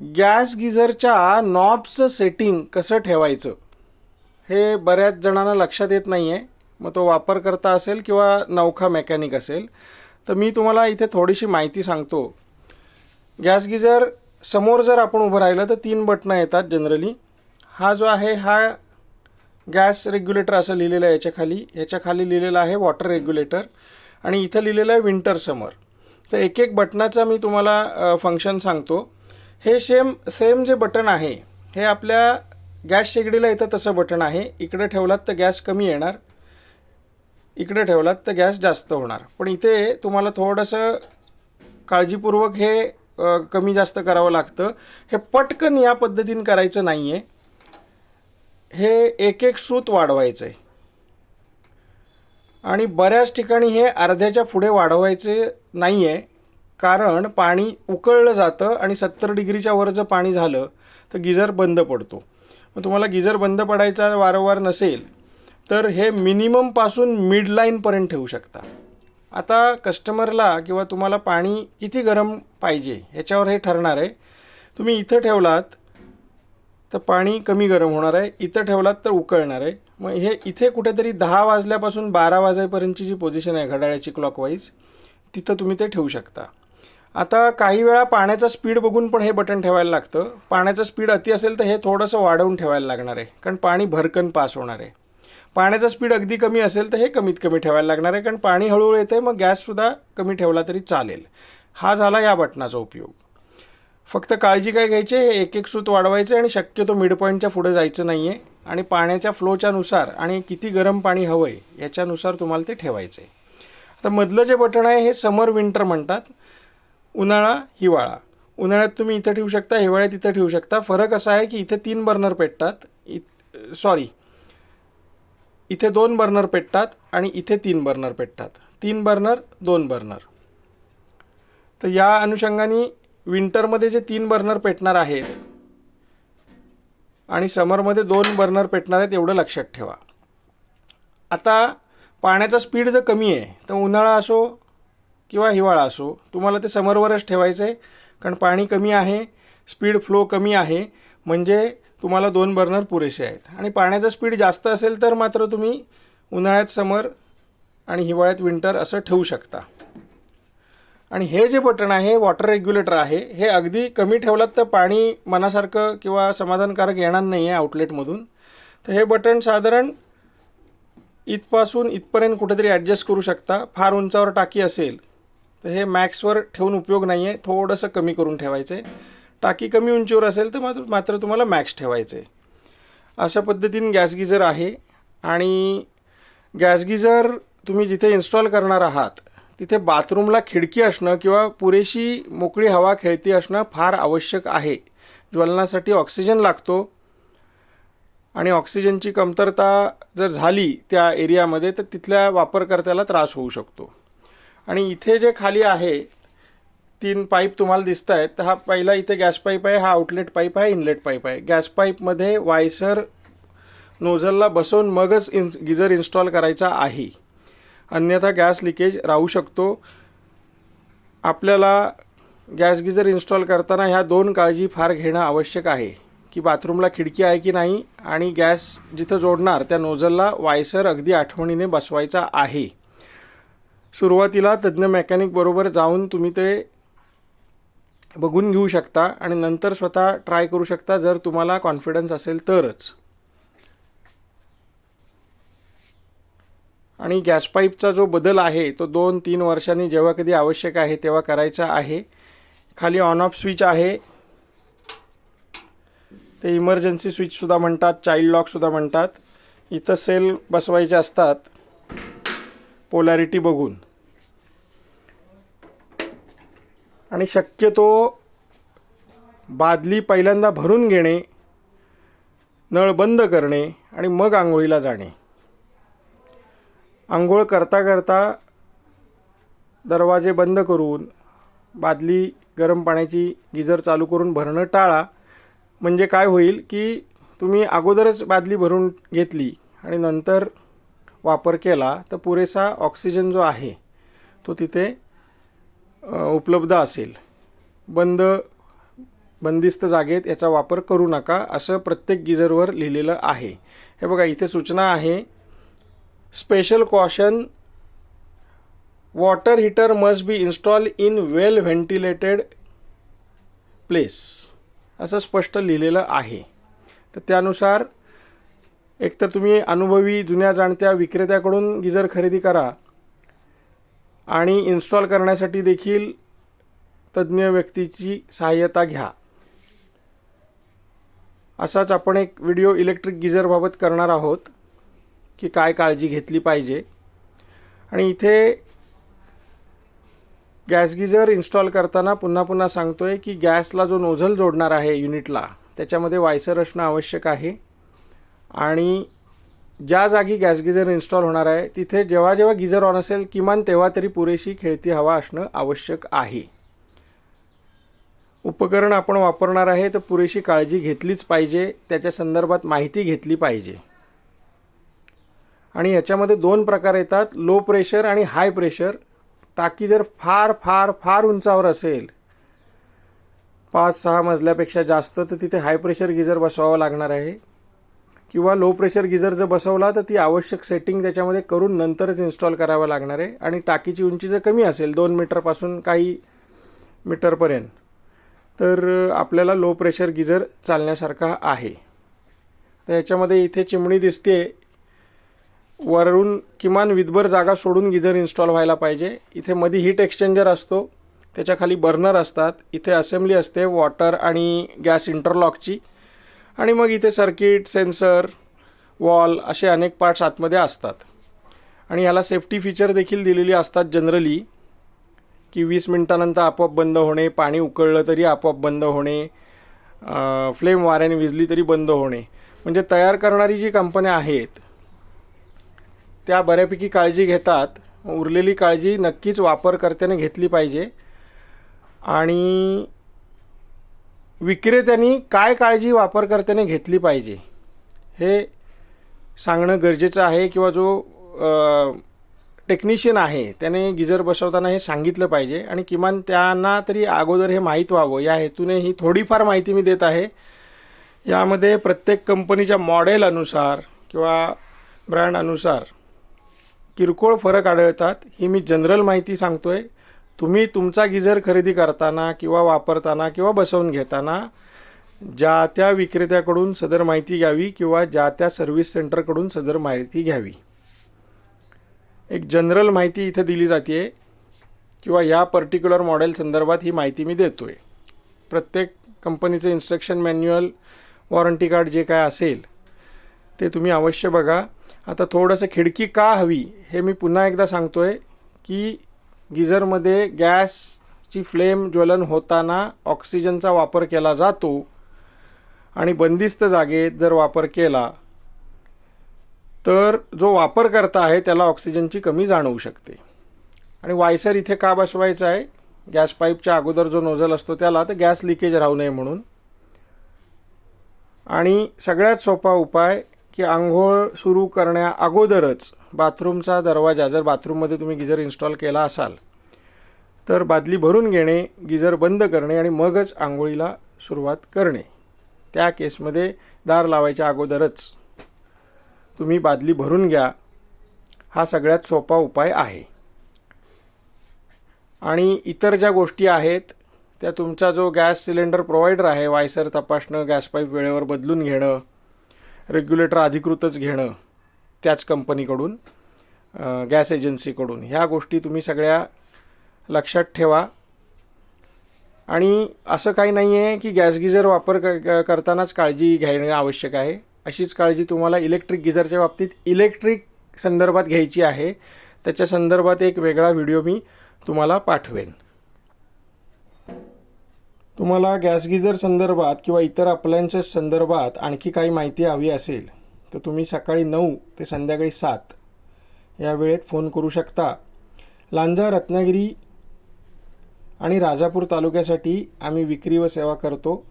Gas गिझरच्या नॉबचं setting कसं ठेवायचं? हे बऱ्याच जणांना लक्षात येत नाही आहे मग तो वापरकर्ता असेल किंवा नौखा मेकॅनिक असेल. तर मी तुम्हाला इथे थोडीशी माहिती सांगतो. गॅस गिझर समोर जर आपण उभं राहिलं तर तीन बटणं येतात जनरली. हा जो आहे हा गॅस रेग्युलेटर असं लिहिलेलं आहे याच्याखाली याच्याखाली लिहिलेलं आहे वॉटर रेग्युलेटर. आणि इथं लिहिलेलं आहे विंटर समर. तर एक एक बटनाचा मी तुम्हाला फंक्शन सांगतो. हे सेम सेम जे बटन आहे हे आपल्या गॅस शेगडीला येतं तसं बटन आहे. इकडे ठेवलात तर गॅस कमी येणार. इकडे ठेवलात तर गॅस जास्त होणार. पण इथे तुम्हाला थोडंसं काळजीपूर्वक हे कमी जास्त करावं लागतं. हे पटकन या पद्धतीने करायचं नाही आहे हे एक एक सूत वाढवायचं आहे आणि बऱ्याच ठिकाणी हे अर्ध्याच्या पुढे वाढवायचे नाही आहे कारण पाणी उकळलं जातं आणि सत्तर डिग्रीच्या वर जर पाणी झालं तर गिझर बंद पडतो. मग तुम्हाला गिझर बंद पडायचा वारंवार नसेल तर हे मिनिममपासून मिडलाईनपर्यंत ठेवू शकता. आता कस्टमरला किंवा तुम्हाला पाणी किती गरम पाहिजे ह्याच्यावर हे ठरणार आहे. तुम्ही इथं ठेवलात तर पाणी कमी गरम होणार आहे. इथं ठेवलात तर उकळणार आहे. मग हे इथे कुठेतरी दहा वाजल्यापासून बारा वाजेपर्यंतची जी पोझिशन आहे घड्याळ्याची क्लॉकवाईज तिथं तुम्ही ते ठेवू शकता. आता काही वेळा पाण्याचा स्पीड बघून पण हे बटन ठेवायला लागतं. पाण्याचं स्पीड अति असेल तर हे थोडंसं वाढवून ठेवायला लागणार आहे. कारण पाणी भरकन पास होणार आहे. पाण्याचा स्पीड अगदी कमी असेल तर हे कमीत कमी ठेवायला लागणार आहे. कारण पाणी हळूहळू येते मग गॅससुद्धा कमी ठेवला तरी चालेल. हा झाला या बटनाचा उपयोग. फक्त काळजी काय घ्यायची? हे एक एक सूत वाढवायचे आणि शक्यतो मिड पॉईंटच्या पुढे जायचं नाही आहे आणि पाण्याच्या फ्लोच्या नुसार आणि किती गरम पाणी हवं आहे याच्यानुसार तुम्हाला ते ठेवायचं आहे आता मधलं जे बटन आहे हे समर विंटर म्हणतात. उन्हाळा हिवाळा. उन्हाळ्यात तुम्ही इथं ठेवू शकता हिवाळ्यात इथं ठेवू शकता. फरक असा आहे की इथे तीन बर्नर पेटतात. इत सॉरी इथे दोन बर्नर पेटतात आणि इथे तीन बर्नर पेटतात. तीन बर्नर दोन बर्नर. तर या अनुषंगाने विंटरमध्ये जे तीन बर्नर पेटणार आहेत आणि समरमध्ये दोन बर्नर पेटणार आहेत एवढं लक्षात ठेवा. आता पाण्याचा स्पीड जर कमी आहे तर उन्हाळा असो किंवा हिवाळा असो तुम्हाला ते समरवरच ठेवायचं आहे. कारण पाणी कमी आहे स्पीड फ्लो कमी आहे. म्हणजे तुम्हाला दोन बर्नर पुरेसे आहेत. आणि पाण्याचा स्पीड जास्त असेल तर मात्र तुम्ही उन्हाळ्यात समर आणि हिवाळ्यात विंटर असं ठेवू शकता. आणि हे जे बटन आहे वॉटर रेग्युलेटर आहे हे अगदी कमी ठेवलात तर पाणी मनासारखं किंवा समाधानकारक येणार नाही आहे आउटलेटमधून. तर हे बटन साधारण इथपासून इथपर्यंत कुठेतरी ॲडजस्ट करू शकता. फार उंचावर टाकी असेल तर हे मॅक्सवर ठेवून उपयोग नाही आहे थोडंसं कमी करून ठेवायचं आहे टाकी कमी उंचीवर असेल तर मात्र मात्र तुम्हाला मॅक्स ठेवायचं आहे अशा पद्धतीने गॅस गिझर आहे आणि गॅस गिझर तुम्ही जिथे इन्स्टॉल करणार आहात तिथे बाथरूमला खिडकी असणं किंवा पुरेशी मोकळी हवा खेळती असणं फार आवश्यक आहे. ज्वलनासाठी ऑक्सिजन लागतो. आणि ऑक्सिजनची कमतरता जर झाली त्या एरियामध्ये तर तिथल्या वापरकर्त्याला त्रास होऊ शकतो. आणि इथे जे खाली आहे तीन पाईप तुम्हाला दिसत आहेत तर हा पहिला इथे गॅस पाईप आहे हा आउटलेट पाईप आहे इनलेट पाईप आहे. गॅस पाईपमध्ये वायसर नोझलला बसवून मगच इन गिझर इन्स्टॉल करायचा आहे. अन्यथा गॅस लिकेज राहू शकतो. आपल्याला गॅस गिझर इन्स्टॉल करताना ह्या दोन काळजी फार घेणं आवश्यक आहे की बाथरूमला खिडकी आहे की नाही आणि गॅस जिथं जोडणार त्या नोझलला वायसर अगदी आठवणीने बसवायचा आहे. सुरुवातीला तज्ज्ञ मेकॅनिक बरोबर जाऊन तुम्ही ते बघून घेऊ शकता आणि नंतर स्वतः ट्राय करू शकता जर तुम्हाला कॉन्फिडन्स असेल तरच. आणि गॅस पाईपचा जो बदल आहे तो दोन तीन वर्षांनी जेव्हा कधी आवश्यक आहे तेव्हा करायचा आहे. खाली ऑन ऑफ स्विच आहे. ते इमर्जन्सी स्विचसुद्धा म्हणतात चाइल्ड लॉकसुद्धा म्हणतात. इथं सेल बसवायचे असतात. पोलॅरिटी बघून. आणि शक्यतो बादली पहिल्यांदा भरून घेणे नळ बंद करणे आणि मग आंघोळीला जाणे. आंघोळ करता करता दरवाजे बंद करून बादली गरम पाण्याची गिजर चालू करून भरणं टाळा. म्हणजे काय होईल की तुम्ही अगोदरच बादली भरून घेतली आणि नंतर वापर केला तर पुरेसा ऑक्सिजन जो आहे तो तिथे उपलब्ध असेल. बंद बंदिस्त जागेत याचा वापर करू नका असं प्रत्येक गिजरवर लिहिलेलं आहे. हे बघा इथे सूचना आहे special caution water heater must be install in well ventilated place असं स्पष्ट लिहिलेलं आहे. तर त्यानुसार एकतर तुम्ही अनुभवी जुन्या जाणत्या विक्रेत्याकडून गिजर खरेदी करा. आणि इन्स्टॉल करण्यासाठी देखील तज्ज्ञ व्यक्तीची सहाय्यता घ्या. असाच आपण एक व्हिडिओ इलेक्ट्रिक गिजरबाबत करणार आहोत की काय काळजी घेतली पाहिजे. आणि इथे गॅस गिजर इन्स्टॉल करताना पुन्हा पुन्हा सांगतो आहे की गॅसला जो नोझल जोडणार आहे युनिटला त्याच्यामध्ये वायसर असणं आवश्यक आहे. आणि ज्या जागी गॅस गिजर इन्स्टॉल होणार आहे तिथे जेव्हा जेव्हा गिझर ऑन असेल किमान तेव्हा तरी पुरेशी खेळती हवा असणं आवश्यक आहे. उपकरण आपण वापरणार आहे तर पुरेशी काळजी घेतलीच पाहिजे. त्याच्या संदर्भात माहिती घेतली पाहिजे. आणि याच्यामध्ये दोन प्रकार येतात. लो प्रेशर आणि हाय प्रेशर टाकी जर फार फार फार उंचावर असेल पाच सहा मजल्यापेक्षा जास्त तर तिथे हाय प्रेशर गिजर बसवावं लागणार आहे. किंवा लो प्रेशर गिजर जर बसवला तर ती आवश्यक सेटिंग त्याच्यामध्ये करून नंतरच इन्स्टॉल करावं लागणार आहे. आणि टाकीची उंची जर कमी असेल दोन मीटरपासून काही मीटरपर्यंत तर आपल्याला लो प्रेशर गिजर चालण्यासारखा आहे. तर याच्यामध्ये इथे चिमणी दिसते. वरून किमान विदभर जागा सोडून गिजर इन्स्टॉल व्हायला पाहिजे. इथे मध्ये हीट एक्सचेंजर असतो त्याच्याखाली बर्नर असतात. इथे असेंब्ली असते वॉटर आणि गॅस इंटरलॉकची आणि मग इथे सर्किट सेन्सर वॉल असे अनेक पार्ट्स आतमध्ये असतात. आणि याला सेफ्टी फीचर देखील दिलेली असतात जनरली की वीस मिनटानंतर आपोआप बंद होणे पाणी उकळलं तरी आपोआप बंद होणे फ्लेम वाऱ्याने विजली तरी बंद होणे. म्हणजे तयार करणारी जी कंपन्या आहेत त्या बऱ्यापैकी काळजी घेतात. उरलेली काळजी नक्कीच वापरकर्त्याने घेतली पाहिजे. आणि विक्रेत्यांनी काय काळजी वापरकर्त्याने घेतली पाहिजे हे सांगणं गरजेचं आहे किंवा जो टेक्निशियन आहे त्याने गिजर बसवताना हे सांगितलं पाहिजे आणि किमान त्यांना तरी अगोदर हे माहीत व्हावं. या हेतूने ही थोडीफार माहिती मी देत आहे. यामध्ये प्रत्येक कंपनीच्या मॉडेल अनुसार किंवा ब्रँड अनुसार किरकोळ फरक आढळतात. ही मी जनरल माहिती सांगतो आहे तुम्ही तुमचा गिझर खरेदी करताना किंवा वापरताना किंवा बसवून घेताना ज्या त्या विक्रेत्याकडून सदर माहिती घ्यावी किंवा ज्या त्या सर्व्हिस सेंटरकडून सदर माहिती घ्यावी. एक जनरल माहिती इथं दिली जाते किंवा या पर्टिक्युलर मॉडेल संदर्भात ही माहिती मी देतो आहे प्रत्येक कंपनीचं इन्स्ट्रक्शन मॅन्युअल वॉरंटी कार्ड जे काय असेल ते तुम्ही अवश्य बघा. आता थोडंसं खिडकी का हवी हे मी पुन्हा एकदा सांगतो आहे की गिझरमध्ये गॅसची फ्लेम ज्वलन होताना ऑक्सिजनचा वापर केला जातो आणि बंदिस्त जागेत जर वापर केला तर जो वापरकर्ता आहे त्याला ऑक्सिजनची कमी जाणवू शकते. आणि वायसर इथे का बसवायचा आहे? गॅस पाईपच्या अगोदर जो नोझल असतो त्याला तर गॅस लिकेज राहू नये म्हणून. आणि सगळ्यात सोपा उपाय की आंघोळ सुरू करण्या अगोदरच बाथरूमचा दरवाजा जर बाथरूममध्ये तुम्ही गिजर इन्स्टॉल केला असाल तर बादली भरून घेणे गिजर बंद करणे आणि मगच आंघोळीला सुरुवात करणे. त्या केसमध्ये दार लावायच्या अगोदरच तुम्ही बादली भरून घ्या. हा सगळ्यात सोपा उपाय आहे. आणि इतर ज्या गोष्टी आहेत त्या तुमचा जो गॅस सिलेंडर प्रोव्हायडर आहे वायसर तपासणं गॅस पाईप वेळेवर बदलून घेणं रेग्युलेटर अधिकृतच घेणं त्याच कंपनीकडून गॅस एजन्सीकडून. ह्या गोष्टी तुम्ही सगळ्या लक्षात ठेवा. आणि असं काही नाही आहे की गॅस गिजर वापर क करतानाच काळजी घेणं आवश्यक आहे. अशीच काळजी तुम्हाला इलेक्ट्रिक गिझरच्या बाबतीत इलेक्ट्रिक संदर्भात घ्यायची आहे. त्याच्या संदर्भात एक वेगळा व्हिडिओ मी तुम्हाला पाठवेन. तुम्हाला गॅस गिझर संदर्भात किंवा इतर अप्लायन्सेस संदर्भात आणखी काही माहिती हवी असेल तर तुम्ही सकाळी नऊ ते संध्याकाळी सात या वेळेत फोन करू शकता. लांजा रत्नागिरी आणि राजापूर तालुक्यासाठी आम्ही विक्री व सेवा करतो.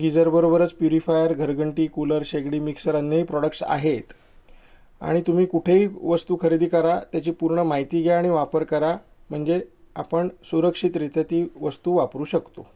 गिझरबरोबरच प्युरिफायर घरघंटी कूलर शेगडी मिक्सर अन्यही प्रॉडक्ट्स आहेत. आणि तुम्ही कुठेही वस्तू खरेदी करा त्याची पूर्ण माहिती घ्या आणि वापर करा. म्हणजे आपण सुरक्षितरित्या ती वस्तू वापरू शकतो.